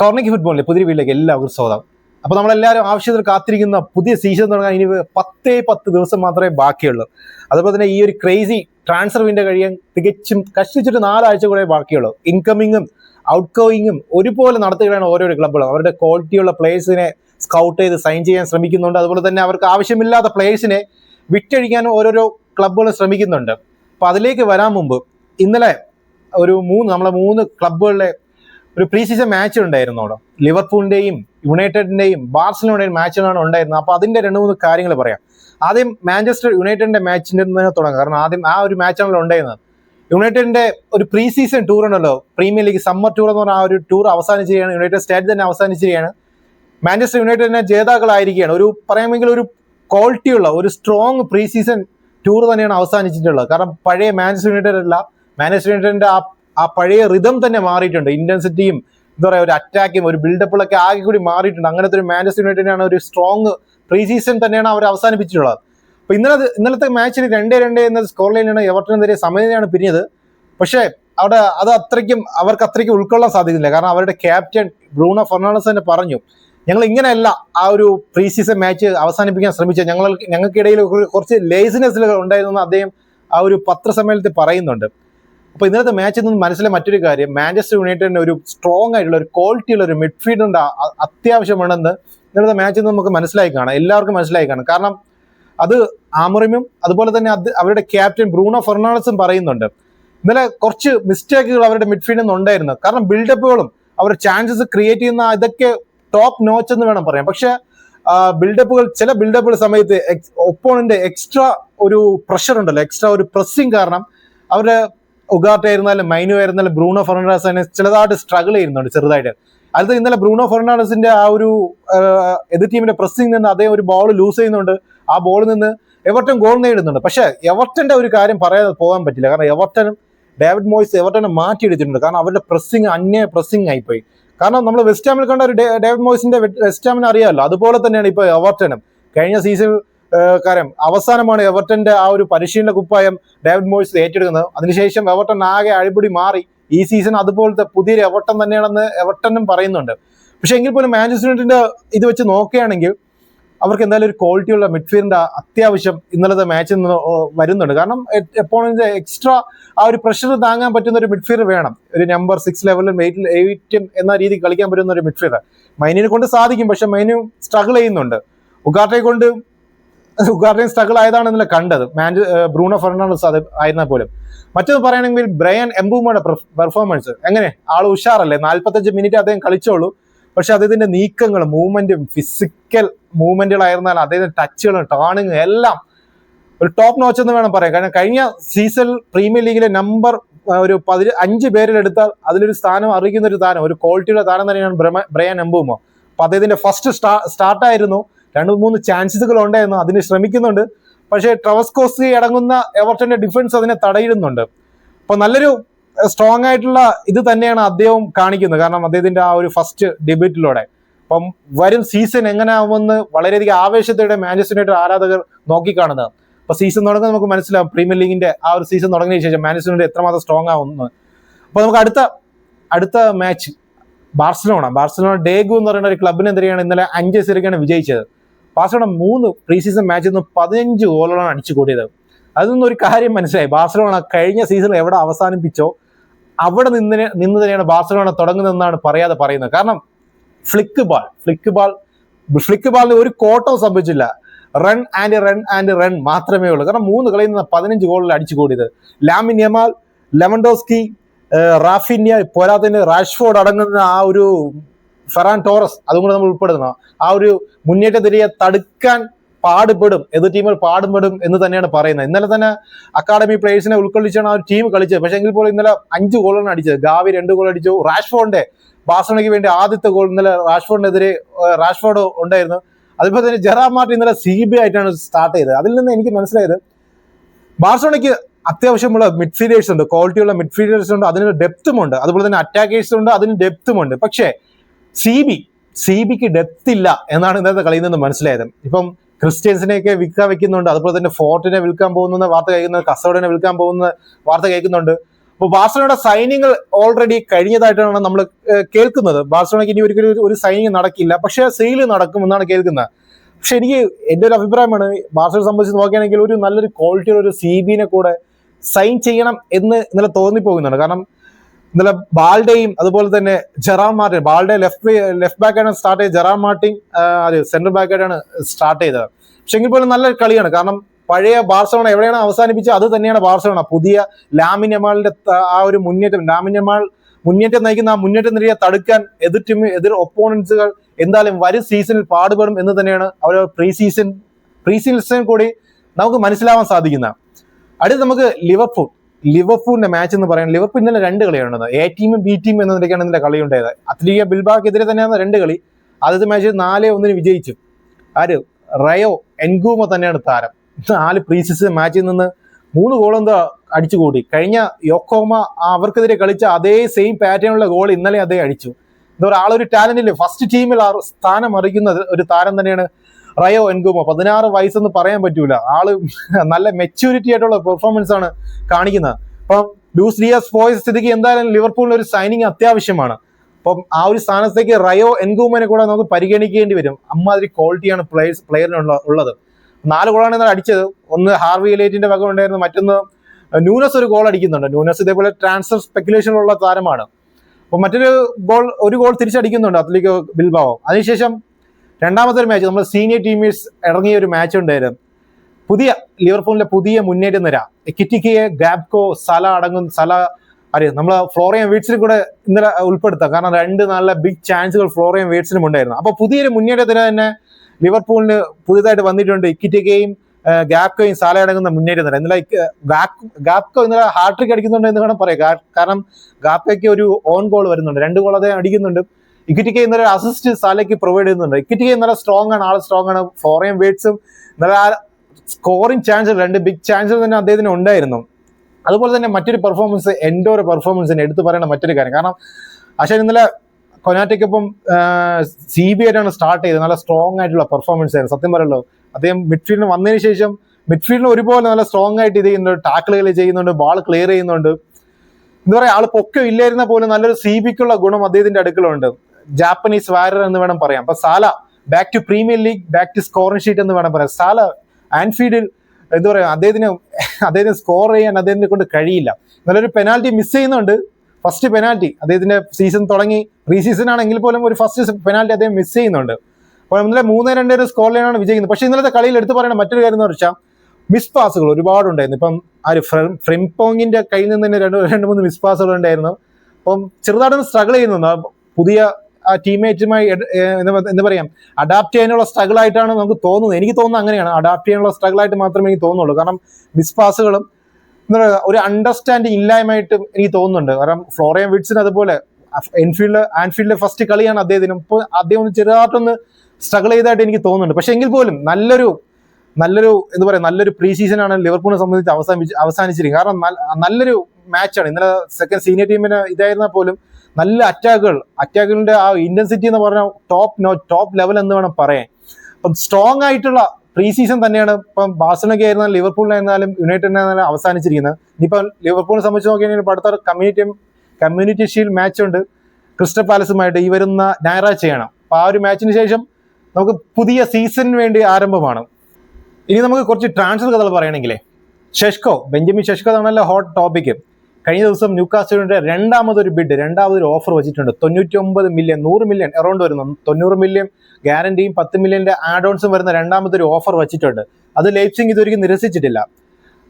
കോർണിക് ഫുട്ബോളിലെ പുതിയ വീട്ടിലേക്ക് എല്ലാവർക്കും സ്വാഗതം. അപ്പോൾ നമ്മളെല്ലാവരും ആവശ്യത്തിൽ കാത്തിരിക്കുന്ന പുതിയ സീസൺ തുടങ്ങാൻ ഇനി പത്തേ പത്ത് ദിവസം മാത്രമേ ബാക്കിയുള്ളൂ. അതുപോലെ തന്നെ ഈ ഒരു ക്രേസി ട്രാൻസ്ഫർ വിന്റെ കഴിയാൻ തികച്ചും കഷ്ടിച്ചിട്ട് നാലാഴ്ച കൂടെ ബാക്കിയുള്ളൂ. ഇൻകമിങ്ങും ഔട്ട് ഗോയിങ്ങും ഒരുപോലെ നടത്തുകയാണ് ഓരോ ക്ലബ്ബുകളും അവരുടെ ക്വാളിറ്റിയുള്ള പ്ലേയേഴ്സിനെ സ്കൗട്ട് ചെയ്ത് സൈൻ ചെയ്യാൻ ശ്രമിക്കുന്നുണ്ട്. അതുപോലെ തന്നെ അവർക്ക് ആവശ്യമില്ലാത്ത പ്ലേയേഴ്സിനെ വിറ്റഴിക്കാനും ഓരോരോ ക്ലബ്ബുകൾ ശ്രമിക്കുന്നുണ്ട്. അപ്പോൾ അതിലേക്ക് വരാൻ മുമ്പ് ഇന്നലെ ഒരു മൂന്ന് നമ്മളെ മൂന്ന് ക്ലബ്ബുകളിലെ ഒരു പ്രീ സീസൺ മാച്ച് ഉണ്ടായിരുന്നു അവിടെ. ലിവർപൂളിന്റെയും യുണൈറ്റഡിന്റെയും ബാർസലോണയുടെയും മാച്ചുകളാണ് ഉണ്ടായിരുന്നത്. അപ്പോൾ അതിന്റെ രണ്ട് മൂന്ന് കാര്യങ്ങൾ പറയാം. ആദ്യം മാഞ്ചസ്റ്റർ യുണൈറ്റഡിന്റെ മാച്ചിന്റെ തുടങ്ങാം. കാരണം ആദ്യം ആ ഒരു മാച്ചാണല്ലോ ഉണ്ടായിരുന്നത്. യുണൈറ്റഡിന്റെ ഒരു പ്രീ സീസൺ ടൂർ ഉണ്ടല്ലോ. പ്രീമിയർ ലീഗ് സമ്മർ ടൂർ എന്ന് പറഞ്ഞ ആ ഒരു ടൂർ അവസാനിച്ചിരിക്കുകയാണ്. യുണൈറ്റഡ് സ്റ്റേറ്റ് തന്നെ അവസാനിച്ചിരിക്കുകയാണ്. മാഞ്ചസ്റ്റർ യുണൈറ്റഡിന്റെ ജേതാക്കളായിരിക്കുകയാണ്. ഒരു പറയാമെങ്കിൽ ഒരു ക്വാളിറ്റിയുള്ള ഒരു സ്ട്രോങ് പ്രീ സീസൺ ടൂർ തന്നെയാണ് അവസാനിച്ചിട്ടുള്ളത്. കാരണം പഴയ മാഞ്ചസ്റ്റർ യുണൈറ്റഡ് അല്ല. മാഞ്ചസ്റ്റർ യുണൈറ്റഡിന്റെ ആ ആ പഴയ റിതം തന്നെ മാറിയിട്ടുണ്ട്. ഇന്റൻസിറ്റിയും എന്താ പറയുക ഒരു അറ്റാക്കും ഒരു ബിൽഡപ്പിളൊക്കെ ആകെ കൂടി മാറിയിട്ടുണ്ട്. അങ്ങനത്തെ ഒരു മാഞ്ചസ്റ്റർ യുണൈറ്റഡിനാണ് ഒരു സ്ട്രോങ് പ്രീ സീസൺ തന്നെയാണ് അവർ അവസാനിപ്പിച്ചിട്ടുള്ളത്. അപ്പൊ ഇന്നലെ ഇന്നലത്തെ മാച്ചിൽ രണ്ടേ രണ്ടേ എന്ന സ്കോർ ലൈനിലാണ് എവർട്ടനെതിരെ സമനിലയാണ് പിരിഞ്ഞത്. പക്ഷേ അവിടെ അത് അത്രയ്ക്കും അവർക്ക് അത്രയ്ക്കും ഉൾക്കൊള്ളാൻ സാധിക്കുന്നില്ല. കാരണം അവരുടെ ക്യാപ്റ്റൻ ബ്രൂണോ ഫെർണാണ്ടസ് തന്നെ പറഞ്ഞു ഞങ്ങൾ ഇങ്ങനെയല്ല ആ ഒരു പ്രീ സീസൺ മാച്ച് അവസാനിപ്പിക്കാൻ ശ്രമിച്ചത്. ഞങ്ങൾ ഞങ്ങൾക്കിടയിൽ കുറച്ച് ലേസിനെസ്സുകൾ ഉണ്ടായിരുന്നു അദ്ദേഹം ആ ഒരു പത്രസമ്മേളനത്തിൽ പറയുന്നുണ്ട്. അപ്പോൾ ഇന്നത്തെ മാച്ചിൽ നിന്ന് മനസ്സിലെ മറ്റൊരു കാര്യം മാഞ്ചസ്റ്റർ യുണൈറ്റഡിന് ഒരു സ്ട്രോങ് ആയിട്ടുള്ള ഒരു ക്വാളിറ്റി ഉള്ള ഒരു മിഡ്ഫീൽഡ് അത്യാവശ്യമാണെന്ന് ഇന്നത്തെ മാച്ചിൽ നിന്ന് നമുക്ക് മനസ്സിലായി കാണാം. എല്ലാവർക്കും മനസ്സിലായി കാണാം. കാരണം അത് ആമറിമും അതുപോലെ തന്നെ അവരുടെ ക്യാപ്റ്റൻ ബ്രൂണോ ഫെർണാണ്ടസും പറയുന്നുണ്ട്. ഇന്നലെ കുറച്ച് മിസ്റ്റേക്കുകൾ അവരുടെ മിഡ്ഫീൽഡിൽ നിന്ന് ഉണ്ടായിരുന്നു. കാരണം ബിൽഡപ്പുകളും അവർ ചാൻസസ് ക്രിയേറ്റ് ചെയ്യുന്ന ഇതൊക്കെ ടോപ്പ് നോച്ച് എന്ന് വേണം പറയാം പക്ഷെ ബിൽഡപ്പുകൾ ചില ബിൽഡപ്പുകൾ സമയത്ത് ഒപ്പോണിന്റെ എക്സ്ട്രാ ഒരു പ്രഷർ ഉണ്ടല്ലോ എക്സ്ട്രാ ഒരു പ്രസ്സിങ് കാരണം അവരുടെ ഉഗാർട്ട ആയിരുന്നാലും മൈനു ആയിരുന്നാലും ബ്രൂണോ ഫെർണാണ്ടസ് തന്നെ ചിലതായിട്ട് സ്ട്രഗിൾ ചെയ്യുന്നുണ്ട് ചെറുതായിട്ട്. അത് ഇന്നലെ ബ്രൂണോ ഫെർണാണ്ടസിന്റെ ആ ഒരു എതിർ ടീമിന്റെ പ്രസ്സിംഗ് നിന്ന് അദ്ദേഹം ഒരു ബോൾ ലൂസ് ചെയ്യുന്നുണ്ട്. ആ ബോളിൽ നിന്ന് എവർട്ടൺ ഗോൾ നേടുന്നുണ്ട്. പക്ഷെ എവർട്ടന്റെ ഒരു കാര്യം പറയാതെ പോകാൻ പറ്റില്ല. കാരണം എവർട്ടനും ഡേവിഡ് മോയ്സ് എവർട്ടനെ മാറ്റിയെടുത്തിട്ടുണ്ട് കാരണം അവരുടെ പ്രസ്സിംഗ് അന്യ പ്രസ്സിംഗ് ആയിപ്പോയി. കാരണം നമ്മൾ വെസ്റ്റ് ഹാമിൽ കണ്ട ഒരു ഡേവിഡ് മോയ്സിന്റെ വെസ്റ്റ് ഹാമിന് അറിയാമല്ലോ. അതുപോലെ തന്നെയാണ് ഇപ്പോൾ എവർട്ടനും. കഴിഞ്ഞ സീസൺ കാര്യം അവസാനമാണ് എവർട്ടന്റെ ആ ഒരു പരിശീലന കുപ്പായം ഡേവിഡ് മോയ്സ് ഏറ്റെടുക്കുന്നത്. അതിനുശേഷം എവർട്ടൺ ആകെ അഴിപൊടി മാറി ഈ സീസൺ അതുപോലത്തെ പുതിയൊരു എവർട്ടൺ തന്നെയാണെന്ന് എവർട്ടനും പറയുന്നുണ്ട്. പക്ഷെ എങ്കിൽ പോലും മാഞ്ചസ്റ്റർ യുണൈറ്റഡിന്റെ ഇത് വെച്ച് നോക്കുകയാണെങ്കിൽ അവർക്ക് എന്തായാലും ഒരു ക്വാളിറ്റിയുള്ള മിഡ്ഫീൽഡിന്റെ അത്യാവശ്യം ഇന്നലത്തെ മാച്ചിൽ നിന്ന് വരുന്നുണ്ട്. കാരണം എപ്പോണിന്റെ എക്സ്ട്രാ ആ ഒരു പ്രഷർ താങ്ങാൻ പറ്റുന്ന ഒരു മിഡ്ഫീൽഡ് വേണം. ഒരു നമ്പർ സിക്സ് ലെവലിലും എയ്റ്റിൽ എയ്റ്റും എന്ന രീതിയിൽ കളിക്കാൻ പറ്റുന്ന ഒരു മിഡ്ഫീൽഡ് മൈനിനെ കൊണ്ട് സാധിക്കും. പക്ഷെ മൈനു സ്ട്രഗിൾ ചെയ്യുന്നുണ്ട്. ഉഗാട്ടയെ കൊണ്ട് ഉഗാർട്ടയും സ്ട്രഗിൾ ആയതാണ് ഇന്നലെ കണ്ടത് മാൻഡ് ബ്രൂണോ ഫെർണാണ്ടസ് അത് ആയിരുന്നാൽ പോലും. മറ്റൊന്ന് പറയുകയാണെങ്കിൽ ബ്രയൻ എംബൂമയുടെ പെർഫോമൻസ്. എങ്ങനെ? ആൾ ഉഷാറല്ലേ? നാല്പത്തഞ്ച് മിനിറ്റ് അദ്ദേഹം കളിച്ചോളൂ. പക്ഷെ അദ്ദേഹത്തിന്റെ നീക്കങ്ങൾ മൂവ്മെന്റും ഫിസിക്കൽ മൂവ്മെന്റുകളായിരുന്നാൽ അദ്ദേഹത്തിന്റെ ടച്ചുകളും ടേണിങ് എല്ലാം ഒരു ടോപ്പ് നോച്ച് എന്ന് വേണം പറയാം കാരണം കഴിഞ്ഞ സീസൺ പ്രീമിയർ ലീഗിലെ നമ്പർ ഒരു പതിന അഞ്ച് പേരിലെടുത്താൽ അതിലൊരു സ്ഥാനം അറിയിക്കുന്ന ഒരു താരം ഒരു ക്വാളിറ്റിയുടെ താരം തന്നെയാണ് ബ്രയൻ എംബൂമോ. അപ്പൊ അദ്ദേഹത്തിന്റെ ഫസ്റ്റ് സ്റ്റാ സ്റ്റാർട്ടായിരുന്നു. രണ്ട് മൂന്ന് ചാൻസസുകൾ ഉണ്ടായിരുന്നു അതിന് ശ്രമിക്കുന്നുണ്ട്. പക്ഷേ ട്രവസ്കോസ്കി അടങ്ങുന്ന എവർട്ടന്റെ ഡിഫൻസ് അതിനെ തടയിടുന്നുണ്ട്. അപ്പോൾ നല്ലൊരു സ്ട്രോങ് ആയിട്ടുള്ള ഇത് തന്നെയാണ് അദ്ദേഹം കാണിക്കുന്നത്. കാരണം അദ്ദേഹത്തിന്റെ ആ ഒരു ഫസ്റ്റ് ഡെബ്യൂട്ടിലൂടെ അപ്പം വരും സീസൺ എങ്ങനെയാവുമെന്ന് വളരെയധികം ആവേശത്തോടെ മാഞ്ചസ്റ്റർ യുണൈറ്റഡ് ആരാധകർ നോക്കിക്കാണുന്നത്. അപ്പൊ സീസൺ തുടങ്ങുന്നത് നമുക്ക് മനസ്സിലാവും. പ്രീമിയർ ലീഗിന്റെ ആ ഒരു സീസൺ തുടങ്ങിയ ശേഷം മാഞ്ചസ്റ്റർ യുണൈറ്റഡ് എത്രമാത്രം സ്ട്രോങ് ആവുന്നു അപ്പൊ നമുക്ക് അടുത്ത അടുത്ത മാച്ച് ബാർസലോണ. ബാർസലോണ ഡേഗു എന്ന് പറയുന്ന ഒരു ക്ലബിനെതിരെയാണ് ഇന്നലെ അഞ്ച് സിറിക്കാണ് വിജയിച്ചത്. ബാർസലോണ മൂന്ന് പ്രീ സീസൺ മാച്ചിൽ നിന്ന് പതിനഞ്ച് ഗോളുകളാണ് അടിച്ചു കൂടിയത് അതിൽ നിന്നൊരു കാര്യം മനസ്സിലായി. ബാർസലോണ കഴിഞ്ഞ സീസണിൽ എവിടെ അവസാനിപ്പിച്ചോ അവിടെ നിന്ന് നിന്ന് തന്നെയാണ് ബാർസലോണ തുടങ്ങുന്നതെന്നാണ് പറയാതെ പറയുന്നത്. കാരണം flick ball flick ball flick ബാളിന് ഒരു കോട്ടവും സംഭവിച്ചില്ല. Run and run and run മാത്രമേ ഉള്ളൂ. കാരണം മൂന്ന് കളിയിൽ നിന്ന് പതിനഞ്ച് ഗോളിൽ അടിച്ചു കൂടിയത് ലാമിൻ യമാൽ ലെമൻഡോസ്കി റാഫിന്യ പോരാത്തിന് റാഷ്ഫോർഡ് അടങ്ങുന്ന ആ ഒരു ഫെറാൻ ടോറസ് അതും കൂടെ നമ്മൾ ഉൾപ്പെടുന്ന ആ ഒരു മുന്നേറ്റത്തിരിയെ തടുക്കാൻ പാടുപെടും എതിർ ടീമുകൾ പാടുപെടും എന്ന് തന്നെയാണ് പറയുന്നത്. ഇന്നലെ തന്നെ അക്കാഡമി പ്ലേയേഴ്സിനെ ഉൾക്കൊള്ളിച്ചാണ് ആ ഒരു ടീം കളിച്ചത്. പക്ഷേ എങ്കിൽ പോലും ഇന്നലെ അഞ്ച് ഗോളാണ് അടിച്ചത്. ഗാവി രണ്ട് ഗോൾ അടിച്ചു. റാഷ്ഫോർഡിന്റെ ബാസണയ്ക്ക് വേണ്ടി ആദ്യത്തെ ഗോൾ ഇന്നലെ റാഷ്ഫോർഡിനെതിരെ റാഷ്ഫോർഡ് ഉണ്ടായിരുന്നു. അതുപോലെ തന്നെ ജെറാ മാർട്ടിൻ ഇന്നലെ സി ബി ആയിട്ടാണ് സ്റ്റാർട്ട് ചെയ്തത്. അതിൽ നിന്ന് എനിക്ക് മനസ്സിലായത് ബാസണയ്ക്ക് അത്യാവശ്യമുള്ള മിഡ്ഫീൽഡേഴ്സ് ഉണ്ട്. ക്വാളിറ്റിയുള്ള മിഡ്ഫീൽഡേഴ്സ് ഉണ്ട്. അതിന് ഡെപ്തും ഉണ്ട്. അതുപോലെ തന്നെ അറ്റാക്കേഴ്സ് ഉണ്ട്. അതിന് ഡെപ്തും ഉണ്ട്. പക്ഷേ സി ബി സി ബിക്ക് ഡെപ്ത് ഇല്ല എന്നാണ് ഇന്നത്തെ കളിയിൽ നിന്ന് മനസ്സിലായത്. ഇപ്പം ക്രിസ്ത്യൻസിനെയൊക്കെ വിൽക്കാൻ വെക്കുന്നുണ്ട് അതുപോലെ തന്നെ ഫോർട്ടിനെ വിൽക്കാൻ പോകുന്ന വാർത്ത കേൾക്കുന്നുണ്ട് കസോഡിനെ വിൽക്കാൻ പോകുന്ന വാർത്ത കേൾക്കുന്നുണ്ട്. അപ്പോൾ ബാർസലോണയുടെ സൈനിങ്ങൾ ഓൾറെഡി കഴിഞ്ഞതായിട്ടാണ് നമ്മൾ കേൾക്കുന്നത്. ബാർസലോണയ്ക്ക് ഇനി ഒരിക്കലും ഒരു- സൈനിങ് നടക്കില്ല. പക്ഷേ സെയിൽ നടക്കുമെന്നാണ് കേൾക്കുന്നത്. പക്ഷെ എനിക്ക് എന്റെ ഒരു അഭിപ്രായമാണ് ബാഴ്സലോണ സംബന്ധിച്ച് നോക്കുകയാണെങ്കിൽ ഒരു നല്ലൊരു ക്വാളിറ്റിയുള്ള ഒരു സി ബിനെ കൂടെ സൈൻ ചെയ്യണം എന്ന് ഇന്നലെ തോന്നിപ്പോകുന്നുണ്ട്. കാരണം ഇന്നലെ ബാൾഡയും അതുപോലെ തന്നെ Gerard Martin Balde left left ബാക്കാണ് start ചെയ്ത് ജെറാം മാർട്ടിൻ അതെ സെന്റർ ബാക്കായിട്ടാണ് സ്റ്റാർട്ട് ചെയ്തത്. പക്ഷെ എങ്കിൽ പോലും നല്ല കളിയാണ്. കാരണം പഴയ ബാർസലോണ എവിടെയാണ് അവസാനിപ്പിച്ചത്? അത് തന്നെയാണ് ബാർസലോണ പുതിയ ലാമിനമാളിന്റെ ആ ഒരു മുന്നേറ്റം. ലാമിനമാൾ മുന്നേറ്റം നയിക്കുന്ന ആ മുന്നേറ്റ നിരയെ തടുക്കാൻ എതിർ ടീം എതിർ ഒപ്പോണൻസുകൾ എന്തായാലും വരും സീസണിൽ പാടുപെടും എന്ന് തന്നെയാണ് അവർ പ്രീ സീസൺ പ്രീ സീസൺ കൂടി നമുക്ക് മനസ്സിലാവാൻ സാധിക്കുന്ന അടുത്ത് നമുക്ക് ലിവർപൂൾ. ലിവർപൂളിന്റെ മാച്ച് എന്ന് പറയുന്നത് ലിവർപൂൾ ഇന്നലെ രണ്ട് കളിയാണ് എ ടീമും ബി ടീം എന്ന നിലയ്ക്കാണ് ഇന്നലെ കളി ഉണ്ടായത്. അത്ലീഗ ബിൽബാക്കെതിരെ തന്നെയാണ് രണ്ട് കളി. ആദ്യത്തെ മാച്ച് നാല് ഒന്നിന് വിജയിച്ചു. ആര്? റയോ എൻഗൂമ തന്നെയാണ് താരം. നാല് പ്രീസിസ് മാച്ചിൽ നിന്ന് മൂന്ന് ഗോൾ എന്താ അടിച്ചുകൂടി കഴിഞ്ഞ യോക്കോമ അവർക്കെതിരെ കളിച്ച അതേ സെയിം പാറ്റേണുള്ള ഗോൾ ഇന്നലെ അതേ അടിച്ചു. എന്താ പറയുക ആളൊരു ടാലന്റ് ഇല്ലേ ഫസ്റ്റ് ടീമിൽ ആ സ്ഥാനം അറിയിക്കുന്ന ഒരു താരം തന്നെയാണ് റയോ എൻകുമോ പതിനാറ് വയസ്സെന്ന് പറയാൻ പറ്റൂല. ആൾ നല്ല മെച്യൂരിറ്റി ആയിട്ടുള്ള പെർഫോമൻസ് ആണ് കാണിക്കുന്നത്. അപ്പം ലൂസ് ഡിയാസ് പോയ സ്ഥിതിക്ക് എന്തായാലും ലിവർപൂളിന് ഒരു സൈനിങ് അത്യാവശ്യമാണ്. അപ്പം ആ ഒരു സ്ഥാനത്തേക്ക് റയോ എൻകൂമനെ കൂടെ നമുക്ക് പരിഗണിക്കേണ്ടി വരും. അമ്മാതിരി ക്വാളിറ്റിയാണ് പ്ലേയേഴ്സ് പ്ലെയറിനുള്ള ഉള്ളത്. നാല് ഗോളാണ് ഇന്നലെ അടിച്ചത്. ഒന്ന് ഹാർവി ലേറ്റിന്റെ വക ഉണ്ടായിരുന്നു. മറ്റൊന്ന് ന്യൂനസ് ഒരു ഗോൾ അടിക്കുന്നുണ്ട്. ന്യൂനസ് ഇതേപോലെ ട്രാൻസ്ഫർ സ്പെക്കുലേഷൻ ഉള്ള താരമാണ്. അപ്പൊ മറ്റൊരു ഗോൾ ഒരു ഗോൾ തിരിച്ചടിക്കുന്നുണ്ട് അത്ലറ്റിക്കോ ബിൽബാവോ. അതിനുശേഷം രണ്ടാമത്തെ ഒരു മാച്ച് നമ്മൾ സീനിയർ ടീമേഴ്സ് ഇറങ്ങിയ ഒരു മാച്ച് ഉണ്ടായിരുന്നു. പുതിയ ലിവർപൂളിന്റെ പുതിയ മുന്നേറ്റ നിര കിറ്റിക്കയെ ഗാബ്കോ സല അടങ്ങും സല അറിയാം നമ്മൾ ഫ്ലോറിയൻ വീട്സിനും കൂടെ ഇന്നലെ ഉൾപ്പെടുത്താം. കാരണം രണ്ട് നല്ല ബിഗ് ചാൻസുകൾ ഫ്ലോറിയൻ വീട്സിനും ഉണ്ടായിരുന്നു. അപ്പൊ പുതിയൊരു മുന്നേറ്റ നിര തന്നെ ലിവർപൂളിന് പുതിയതായിട്ട് വന്നിട്ടുണ്ട്. ഇക്കിറ്റിക്കയും ഗാപ്കോയും സാല അടങ്ങുന്ന മുന്നേറ്റ നിര. ഇന്നലെ ഗാപ്കോ ഇന്നലെ ഹാട്രിക് അടിക്കുന്നുണ്ട് എന്ന് വേണം പറയാം. കാരണം ഗാപ്കോയ്ക്ക് ഒരു ഓൺ ഗോൾ വരുന്നുണ്ട്. രണ്ട് ഗോൾ അതേ അടിക്കുന്നുണ്ട്. ഇക്കിറ്റിക്ക് ഇന്നലെ അസിസ്റ്റ് സാലയ്ക്ക് പ്രൊവൈഡ് ചെയ്യുന്നുണ്ട്. ഇക്വിറ്റിക്ക് ഇന്നലെ സ്ട്രോങ് ആണ് ആൾ സ്ട്രോങ് ആണ്. ഫോറിയൻ വേഡ്സും നല്ല സ്കോറിംഗ് ചാൻസ് രണ്ട് ബിഗ് ചാൻസ് തന്നെ അദ്ദേഹത്തിന് ഉണ്ടായിരുന്നു. അതുപോലെ തന്നെ മറ്റൊരു പെർഫോമൻസ് എന്റെ ഒരു പെർഫോമൻസിന് എടുത്തു പറയേണ്ട മറ്റൊരു കാര്യം. കാരണം അശ്വൻ ഇന്നലെ കൊനാറ്റയ്ക്കൊപ്പം സി ബി ആയിട്ടാണ് സ്റ്റാർട്ട് ചെയ്തത്. നല്ല സ്ട്രോങ് ആയിട്ടുള്ള പെർഫോമൻസ് ആയിരുന്നു. സത്യം പറയുള്ളൂ അദ്ദേഹം മിഡ്ഫീൽഡിന് വന്നതിന് ശേഷം മിഡ്ഫീൽഡിന് ഒരുപോലെ നല്ല സ്ട്രോങ് ആയിട്ട് ഇത് ചെയ്യുന്നുണ്ട്. ടാക്കിളുകൾ ചെയ്യുന്നുണ്ട് ബാൾ ക്ലിയർ ചെയ്യുന്നുണ്ട്. എന്താ പറയുക ആൾ പൊക്കം ഇല്ലായിരുന്ന പോലും നല്ലൊരു സി ബിക്കുള്ള ഗുണം അദ്ദേഹത്തിന്റെ അടുക്കലുണ്ട്. ജാപ്പനീസ് വാരർ എന്ന് വേണം പറയാം. അപ്പൊ Salah back to premier league back to scoring sheet എന്ന് വേണം പറയാം. സാല ആൻഫീൽഡിൽ എന്താ പറയാ അദ്ദേഹത്തിന് അദ്ദേഹത്തിന് സ്കോർ ചെയ്യാൻ അദ്ദേഹത്തിനെ കൊണ്ട് കഴിയില്ല. നല്ലൊരു പെനാൽറ്റി മിസ് ചെയ്യുന്നുണ്ട്. ഫസ്റ്റ് പെനാൽറ്റി അദ്ദേഹത്തിന്റെ സീസൺ തുടങ്ങി. പ്രീ സീസൺ ആണെങ്കിൽ പോലും ഒരു ഫസ്റ്റ് പെനാൽറ്റി അദ്ദേഹം മിസ് ചെയ്യുന്നുണ്ട്. അപ്പോൾ ഇന്നലെ മൂന്ന് രണ്ട് ഒരു സ്കോർ ലൈനാണ് വിജയിക്കുന്നത്. പക്ഷേ ഇന്നലത്തെ കളിയിൽ എടുത്തു പറയുന്ന മറ്റൊരു കാര്യം എന്ന് വെച്ചാൽ മിസ് പാസുകൾ ഒരുപാടുണ്ടായിരുന്നു ഇപ്പം ആ ഒരു ഫ്രം- ഫ്രിംപോങ്ങിന്റെ കയ്യിൽ നിന്ന് തന്നെ രണ്ട് രണ്ട് മൂന്ന് മിസ് പാസുകൾ ഉണ്ടായിരുന്നു. അപ്പം ചെറുതായിട്ടൊന്ന് സ്ട്രഗിൾ ചെയ്യുന്നുണ്ട്. പുതിയ ആ ടീംമേറ്റുമായി എന്താ പറയാം അഡാപ്റ്റ് ചെയ്യാനുള്ള സ്ട്രഗിൾ ആയിട്ടാണ് നമുക്ക് തോന്നുന്നത്. എനിക്ക് തോന്നുന്നത് അങ്ങനെയാണ്. അഡാപ്റ്റ് ചെയ്യാനുള്ള സ്ട്രഗിൾ ആയിട്ട് മാത്രമേ എനിക്ക് തോന്നുള്ളൂ കാരണം മിസ് പാസുകളും എന്താ പറയുക ഒരു അണ്ടർസ്റ്റാൻഡിങ് ഇല്ലായ്മയായിട്ട് എനിക്ക് തോന്നുന്നുണ്ട്. കാരണം ഫ്ലോറിയൻ വിഡ്സിന് അതുപോലെ എൻഫീൽഡ് ആൻഫീൽഡിലെ ഫസ്റ്റ് കളിയാണ് അദ്ദേഹത്തിന്. ഇപ്പോൾ അദ്ദേഹം ഒന്ന് ചെറുതായിട്ടൊന്ന് സ്ട്രഗിൾ ചെയ്തതായിട്ട് എനിക്ക് തോന്നുന്നുണ്ട്. പക്ഷെ എങ്കിൽ പോലും നല്ലൊരു നല്ലൊരു എന്താ പറയുക നല്ലൊരു പ്രീ സീസൺ ആണ് ലിവർപൂളിനെ സംബന്ധിച്ച് അവസാനിച്ച് അവസാനിച്ചിരിക്കുന്നത്. കാരണം നല്ലൊരു മാച്ചാണ് ഇന്നലെ സെക്കൻഡ് സീനിയർ ടീമിന് ഇതായിരുന്നാൽ പോലും നല്ല അറ്റാക്കുകൾ അറ്റാക്കുകളുടെ ആ ഇന്റൻസിറ്റി എന്ന് പറഞ്ഞാൽ ടോപ്പ് നോ ടോപ്പ് ലെവൽ എന്ന് വേണം പറയാൻ. അപ്പം സ്ട്രോങ് ആയിട്ടുള്ള പ്രീ സീസൺ തന്നെയാണ് ഇപ്പം ബാഴ്സലോണയ്ക്ക് ആയിരുന്നാലും ലിവർപൂളിനായിരുന്നാലും യുണൈറ്റഡിനായിരുന്നാലും അവസാനിച്ചിരിക്കുന്നത്. ഇനിയിപ്പം ലിവർപൂളിനെ സംബന്ധിച്ച് ഇപ്പോൾ അടുത്ത കമ്മ്യൂണിറ്റി കമ്മ്യൂണിറ്റി ഷീൽ മാച്ച് ഉണ്ട്. ക്രിസ്റ്റൽ പാലസുമായിട്ട് ഈ വരുന്ന ഞായറാഴ്ചയാണ്. അപ്പോൾ ആ ഒരു മാച്ചിന് ശേഷം നമുക്ക് പുതിയ സീസണിന് വേണ്ടി ആരംഭമാണ്. ഇനി നമുക്ക് കുറച്ച് ട്രാൻസ്ഫർ കഥകൾ പറയണമെങ്കിലേ. ഷെഷ്കോ ബെഞ്ചമിൻ ഷെഷ്കോ ആണല്ലോ ഹോട്ട് ടോപ്പിക് കഴിഞ്ഞ ദിവസം ന്യൂക്കാസ്റ്റലിന്റെ രണ്ടാമതൊരു ബിഡ് രണ്ടാമതൊരു ഓഫർ വെച്ചിട്ടുണ്ട്. തൊണ്ണൂറ്റി ഒമ്പത് മില്യൺ നൂറ് മില്യൺ എറൗണ്ട് വരുന്നു. തൊണ്ണൂറ് മില്യൺ ഗ്യാരണ്ടിയും പത്ത് മില്യന്റെ ആഡ് ഓൺസും വരുന്ന രണ്ടാമതൊരു ഓഫർ വെച്ചിട്ടുണ്ട്. അത് ലൈപ്സിംഗ് ഇതുവരെയും നിരസിച്ചിട്ടില്ല.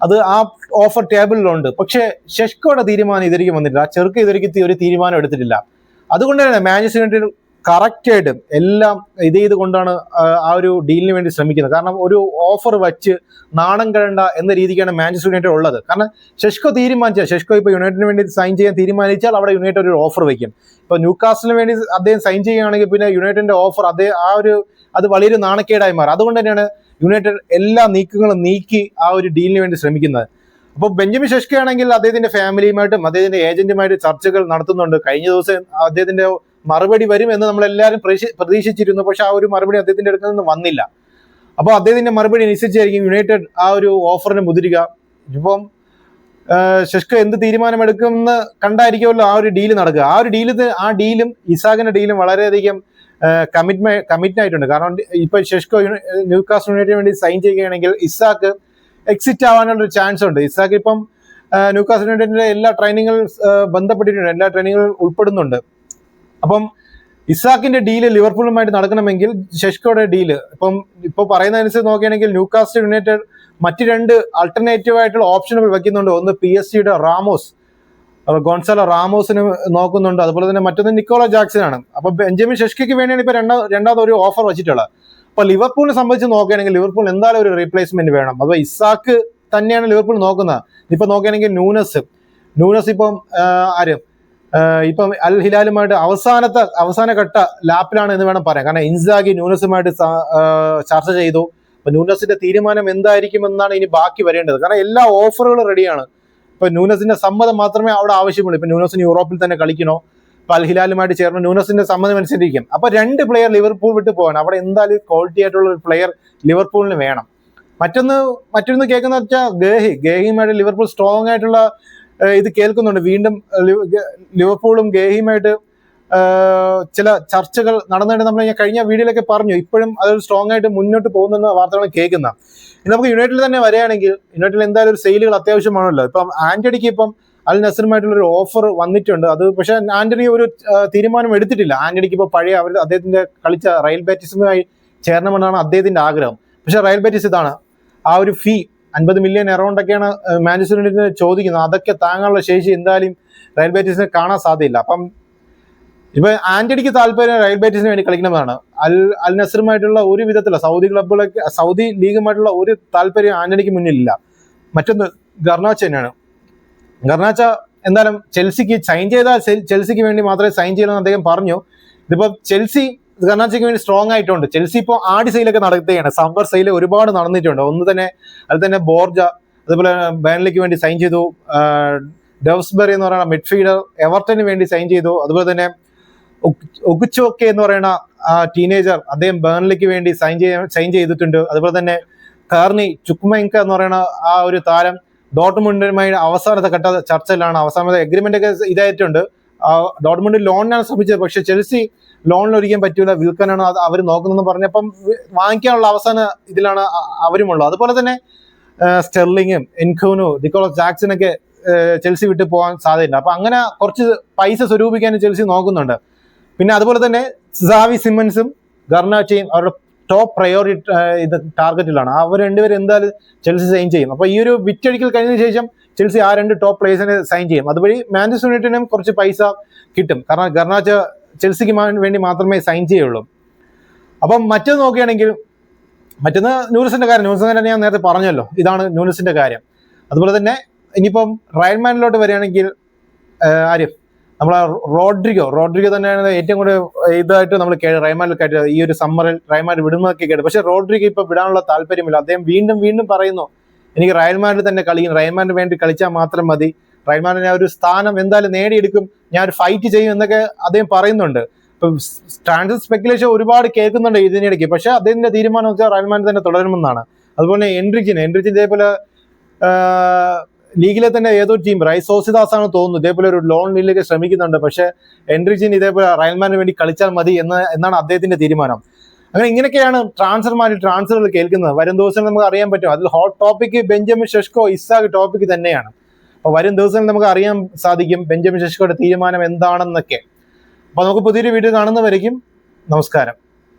അത് ആ ഓഫർ ടേബിളിലുണ്ട് പക്ഷേ ഷെഷ്കോയുടെ തീരുമാനം ഇതുവരെയും വന്നിട്ടില്ല. ആ ചെറുക്ക് ഇതുവരെയും ഒരു തീരുമാനം എടുത്തിട്ടില്ല. അതുകൊണ്ട് തന്നെ മാഞ്ചസ്റ്റർ യുണൈറ്റഡ് കറക്റ്റ് ആയിട്ട് എല്ലാം ഇത് ചെയ്തുകൊണ്ടാണ് ആ ഒരു ഡീലിന് വേണ്ടി ശ്രമിക്കുന്നത്. കാരണം ഒരു ഓഫർ വച്ച് നാണം കഴണ്ട എന്ന രീതിക്കാണ് മാഞ്ചസ്റ്റർ യുണൈറ്റഡ് ഉള്ളത്. കാരണം ഷെഷ്കോ തീരുമാനിച്ചാൽ ഷെഷ്കോ ഇപ്പോൾ യുണൈറ്റഡിന് വേണ്ടി സൈൻ ചെയ്യാൻ തീരുമാനിച്ചാൽ അവിടെ യുണൈറ്റഡ് ഒരു ഓഫർ വയ്ക്കും ഇപ്പോൾ ന്യൂകാസ്റ്റിന് വേണ്ടി അദ്ദേഹം സൈൻ ചെയ്യുകയാണെങ്കിൽ പിന്നെ യുണൈറ്റഡിന്റെ ഓഫർ അതേ ആ ഒരു അത് വലിയൊരു നാണക്കേടായി മാറും. അതുകൊണ്ട് തന്നെയാണ് യുണൈറ്റഡ് എല്ലാ നീക്കങ്ങളും നീക്കി ആ ഒരു ഡീലിന് വേണ്ടി ശ്രമിക്കുന്നത്. അപ്പോൾ ബെഞ്ചമിൻ ഷെഷ്കോ ആണെങ്കിൽ അദ്ദേഹത്തിന്റെ ഫാമിലിയുമായിട്ടും അദ്ദേഹത്തിന്റെ ഏജന്റുമായിട്ട് ചർച്ചകൾ നടത്തുന്നുണ്ട്. കഴിഞ്ഞ ദിവസം അദ്ദേഹത്തിന്റെ മറുപടി വരും എന്ന് നമ്മൾ എല്ലാവരും പ്രതീക്ഷിച്ചിരുന്നു. പക്ഷെ ആ ഒരു മറുപടി അദ്ദേഹത്തിന്റെ അടുത്ത് നിന്ന് വന്നില്ല. അപ്പോൾ അദ്ദേഹത്തിന്റെ മറുപടി അനുസരിച്ചായിരിക്കും യുണൈറ്റഡ് ആ ഒരു ഓഫറിന് മുതിരുക. ഇപ്പം ഷെഷ്കോ എന്ത് തീരുമാനമെടുക്കുമെന്ന് കണ്ടായിരിക്കുമല്ലോ ആ ഒരു ഡീൽ നടക്കുക. ആ ഒരു ഡീൽ ആ ഡീലും ഇസാഖിന്റെ ഡീലും വളരെയധികം കമ്മിറ്റ്മെ കമ്മിറ്റ് ആയിട്ടുണ്ട്. കാരണം ഇപ്പൊ ഷെഷ്കോ ന്യൂ യുണൈറ്റഡിന് വേണ്ടി സൈൻ ചെയ്യുകയാണെങ്കിൽ ഇസാക്ക് എക്സിറ്റ് ആവാനുള്ള ഒരു ചാൻസ് ഉണ്ട്. ഇസാക്ക് ഇപ്പം ന്യൂ യുണൈറ്റഡിന്റെ എല്ലാ ട്രെയിനിങ്ങുകൾ ബന്ധപ്പെട്ടിട്ടുണ്ട്. എല്ലാ ട്രെയിനിങ്ങുകളും ഉൾപ്പെടുന്നുണ്ട്. അപ്പം ഇസാക്കിന്റെ ഡീൽ ലിവർപൂളുമായിട്ട് നടക്കണമെങ്കിൽ ഷെഷ്കോയുടെ ഡീൽ ഇപ്പം ഇപ്പൊ പറയുന്നതനുസരിച്ച് നോക്കുകയാണെങ്കിൽ ന്യൂകാസ്റ്റ് യുണൈറ്റഡ് മറ്റ് രണ്ട് ആൾട്ടർനേറ്റീവ് ആയിട്ടുള്ള ഓപ്ഷനുകൾ വെക്കുന്നുണ്ട്. ഒന്ന് പി എസ് സിയുടെ റാമോസ് ഗോൺസാലോ റാമോസിന് നോക്കുന്നുണ്ട്. അതുപോലെ തന്നെ മറ്റൊന്ന് നിക്കോളോ ജാക്സൺ ആണ് അപ്പൊ ബെഞ്ചമിൻ ഷെഷ്കയ്ക്ക് വേണ്ടിയാണ് ഇപ്പൊ രണ്ടാ രണ്ടാമത് ഒരു ഓഫർ വെച്ചിട്ടുള്ളത്. അപ്പൊ ലിവർപൂളിനെ സംബന്ധിച്ച് നോക്കുകയാണെങ്കിൽ ലിവർപൂൾ എന്തായാലും ഒരു റീപ്ലേസ്മെന്റ് വേണം. അപ്പൊ ഇസാക്ക് തന്നെയാണ് ലിവർപൂൾ നോക്കുന്നത്. ഇപ്പൊ നോക്കുകയാണെങ്കിൽ ന്യൂനസ്. ന്യൂനസ് ഇപ്പം ആരും? ഇപ്പം അൽ ഹിലാലുമായിട്ട് അവസാനത്തെ അവസാന ഘട്ട ലാപ്പിലാണ് എന്ന് വേണം പറയാം കാരണം ഇൻസാഗി ന്യൂനസുമായിട്ട് ചർച്ച ചെയ്തു. അപ്പൊ ന്യൂനസിന്റെ തീരുമാനം എന്തായിരിക്കും എന്നാണ് ഇനി ബാക്കി വരേണ്ടത്. കാരണം എല്ലാ ഓഫറുകളും റെഡിയാണ്. ഇപ്പൊ ന്യൂനസിന്റെ സമ്മതം മാത്രമേ അവിടെ ആവശ്യമുള്ളൂ. ഇപ്പൊ ന്യൂനസിന് യൂറോപ്പിൽ തന്നെ കളിക്കണോ? ഇപ്പൊ അൽ ഹിലാലുമായിട്ട് ചേർന്ന് ന്യൂനസിന്റെ സമ്മതം അനുസരിച്ചിരിക്കും അപ്പൊ രണ്ട് പ്ലെയർ ലിവർപൂൾ വിട്ട് പോകാൻ അവിടെ എന്തായാലും ക്വാളിറ്റി ആയിട്ടുള്ള ഒരു പ്ലെയർ ലിവർപൂളിന് വേണം. മറ്റൊന്ന് മറ്റൊന്ന് കേൾക്കുന്ന വെച്ചാൽ ഗേഹി. ഗേഹിയുമായിട്ട് ലിവർപൂൾ സ്ട്രോങ് ആയിട്ടുള്ള ഇത് കേൾക്കുന്നുണ്ട്. വീണ്ടും ലിവർപൂളും ഗേഹിയുമായിട്ട് ചില ചർച്ചകൾ നടന്നിട്ട് നമ്മൾ ഞാൻ കഴിഞ്ഞ വീഡിയോയിലൊക്കെ പറഞ്ഞു. ഇപ്പോഴും അത് സ്ട്രോങ് ആയിട്ട് മുന്നോട്ട് പോകുന്നെന്ന വാർത്തകൾ കേൾക്കുന്ന. ഇനി നമുക്ക് യുണൈറ്റഡിൽ തന്നെ വരികയാണെങ്കിൽ യുണൈറ്റഡിൽ എന്തായാലും ഒരു സെയിലുകൾ അത്യാവശ്യമാണല്ലോ. ഇപ്പം ആന്റണിക്ക് ഇപ്പം അൽ നസറുമായിട്ടുള്ള ഒരു ഓഫർ വന്നിട്ടുണ്ട്. അത് പക്ഷെ ആന്റണി ഒരു തീരുമാനം എടുത്തിട്ടില്ല. ആന്റണിക്ക് ഇപ്പോൾ പഴയ അവർ അദ്ദേഹത്തിന്റെ കളിച്ച റയൽ ബാറ്റിസുമായി ചേരണമെന്നാണ് അദ്ദേഹത്തിന്റെ ആഗ്രഹം. പക്ഷെ റയൽ ബാറ്റിസ് ഇതാണ്. ആ ഒരു ഫീ അൻപത് മില്യൺ എറൗണ്ട് ഒക്കെയാണ് മാഞ്ചസ്റ്റർ യുണൈറ്റഡിന് ചോദിക്കുന്നത്. അതൊക്കെ താങ്ങാനുള്ള ശേഷി എന്തായാലും റയൽ ബാറ്റിസിനെ കാണാൻ സാധ്യതയില്ല അപ്പം ഇപ്പൊ ആന്റണിക്ക് താല്പര്യം റയൽ ബേറ്റീസിന് വേണ്ടി കളിക്കണമെന്നാണ് അൽ അൽ നസറുമായിട്ടുള്ള ഒരു വിധത്തിലുള്ള സൗദി ക്ലബുകളൊക്കെ സൗദി ലീഗുമായിട്ടുള്ള ഒരു താല്പര്യം ആന്റണിക്ക് മുന്നിലില്ല. മറ്റൊന്ന് ഗർണാച്ച തന്നെയാണ്. ഗർണാച്ച എന്തായാലും ചെൽസിക്ക് സൈൻ ചെയ്താൽ ചെൽസിക്ക് വേണ്ടി മാത്രമേ സൈൻ ചെയ്യണമെന്ന് അദ്ദേഹം പറഞ്ഞു. ഇതിപ്പോ ചെൽസി ഗർണാച്ചയ്ക്ക് വേണ്ടി സ്ട്രോങ് ആയിട്ടുണ്ട്. ചെൽസി ഇപ്പോൾ ആടി സെയിലൊക്കെ നടത്തുകയാണ്. സമ്മർ സെയിൽ ഒരുപാട് നടന്നിട്ടുണ്ട്. ഒന്ന് തന്നെ അത് തന്നെ ബോർജ അതുപോലെ ബാനലിക്ക് വേണ്ടി സൈൻ ചെയ്തു. ഡെവ്സ്ബറി എന്ന് പറയുന്ന മിഡ്ഫീൽഡർ എവർട്ടന് വേണ്ടി സൈൻ ചെയ്തു. അതുപോലെ തന്നെ ഒഗുച്ചോക്കെ എന്ന് പറയുന്ന ടീനേജർ അദ്ദേഹം ബേൺലിക്ക് വേണ്ടി സൈൻ ചെയ്യ സൈൻ ചെയ്തിട്ടുണ്ട്. അതുപോലെ തന്നെ കാർണി ചുക്മൈങ്ക എന്ന് പറയുന്ന ആ ഒരു താരം ഡോട്ട്മുണ്ടുമായി അവസാനത്തെ ഘട്ട ചർച്ചയിലാണ്. അവസാനത്തെ എഗ്രിമെന്റ് ഒക്കെ ഇതായിട്ടുണ്ട്. ഡോട്ട്മുണ്ട് ലോണിനാണ് ശ്രമിച്ചത്. പക്ഷെ ചെൽസി ലോണിൽ ഒരിക്കലും പറ്റൂല വിൽക്കാനാണ് അത് അവർ നോക്കുന്നതെന്ന് പറഞ്ഞപ്പം വാങ്ങിക്കാനുള്ള അവസാന ഇതിലാണ് അവരുമുള്ളത്. അതുപോലെ തന്നെ സ്റ്റെർലിങ്ങും എൻഖോനോ നിക്കോളസ് ജാക്സനൊക്കെ ചെൽസി വിട്ട് പോകാൻ സാധ്യതയുണ്ട്. അപ്പൊ അങ്ങനെ കുറച്ച് പൈസ സ്വരൂപിക്കാൻ ചെൽസി നോക്കുന്നുണ്ട്. പിന്നെ അതുപോലെ തന്നെ സാവി സിമൻസും ഗർണാച്ചയും അവരുടെ ടോപ്പ് പ്രയോറിറ്റി ഇത് ടാർഗറ്റിലാണ്. അവർ രണ്ടുപേരും എന്തായാലും ചെൽസി സൈൻ ചെയ്യും. അപ്പോൾ ഈ ഒരു വിറ്റഴിക്കൽ കഴിഞ്ഞതിന് ശേഷം ചെൽസി ആ രണ്ട് ടോപ്പ് പ്ലേയേഴ്സിനെ സൈൻ ചെയ്യും. അതുവഴി മാഞ്ചസ്റ്റർ യുണൈറ്റഡിനും കുറച്ച് പൈസ കിട്ടും. കാരണം ഗർണാച്ച ചെൽസിക്ക് വേണ്ടി മാത്രമേ സൈൻ ചെയ്യുള്ളൂ. അപ്പം മറ്റൊന്ന് നോക്കുകയാണെങ്കിൽ മറ്റൊന്ന് ന്യൂനസിന്റെ കാര്യം ന്യൂനസിന്റെ ഞാൻ നേരത്തെ പറഞ്ഞല്ലോ. ഇതാണ് ന്യൂനസിന്റെ കാര്യം. അതുപോലെ തന്നെ ഇനിയിപ്പം റയൽമാനിലോട്ട് വരികയാണെങ്കിൽ ആര്യം ആര് നമ്മളെ റോഡ്രിഗോ റോഡ്രിഗോ തന്നെയാണ് ഏറ്റവും കൂടുതൽ ഇതായിട്ട് നമ്മൾ റൈമാനിൽ കേട്ടത് ഈ ഒരു സമ്മറിൽ റൈമാൻ വിടുന്നതൊക്കെ കേട്ടു. പക്ഷെ റോഡ്രിഗോ ഇപ്പൊ വിടാനുള്ള താല്പര്യമില്ല. അദ്ദേഹം വീണ്ടും വീണ്ടും പറയുന്നു എനിക്ക് റയൽമാനിൽ തന്നെ കളിക്കും റയൽമാനിന് വേണ്ടി കളിച്ചാൽ മാത്രം മതി. റയൽമാനിനെ ഒരു സ്ഥാനം എന്തായാലും നേടിയെടുക്കും. ഞാൻ ഒരു ഫൈറ്റ് ചെയ്യും എന്നൊക്കെ അദ്ദേഹം പറയുന്നുണ്ട്. ഇപ്പൊ സ്പെക്കുലേഷൻ ഒരുപാട് കേൾക്കുന്നുണ്ട് ഇതിനിടയ്ക്ക്. പക്ഷെ അദ്ദേഹത്തിന്റെ തീരുമാനം വെച്ചാൽ റയൽമാൻ തന്നെ തുടരുമെന്നാണ് അതുപോലെ എൻട്രിച്ചിന് എൻട്രിച്ചിൻ ഇതേപോലെ ലീഗിലെ തന്നെ ഏതോ ടീം റൈസോസിദാസ് ആണ് തോന്നുന്നു. ഇതേപോലെ ഒരു ലോൺ ഡീലിലേക്ക് ശ്രമിക്കുന്നുണ്ട്. പക്ഷെ എൻട്രിച്ചിൻ ഇതേപോലെ റയൽമാന് വേണ്ടി കളിച്ചാൽ മതി എന്ന് എന്നാണ് അദ്ദേഹത്തിന്റെ തീരുമാനം. അങ്ങനെ ഇങ്ങനെയൊക്കെയാണ് ട്രാൻസ്ഫർമാർ ട്രാൻസ്ഫറുകൾ കേൾക്കുന്നത്. വരും ദിവസം നമുക്ക് അറിയാൻ പറ്റും. അതിൽ hot topic Benjamin Sesko Isak topic തന്നെയാണ്. അപ്പൊ വരും ദിവസങ്ങളിൽ നമുക്ക് അറിയാൻ സാധിക്കും ബെഞ്ചമിൻ ശശിയുടെ തീരുമാനം എന്താണെന്നൊക്കെ. അപ്പൊ നമുക്ക് പുതിയൊരു വീഡിയോ കാണുന്നവരേക്കും നമസ്കാരം.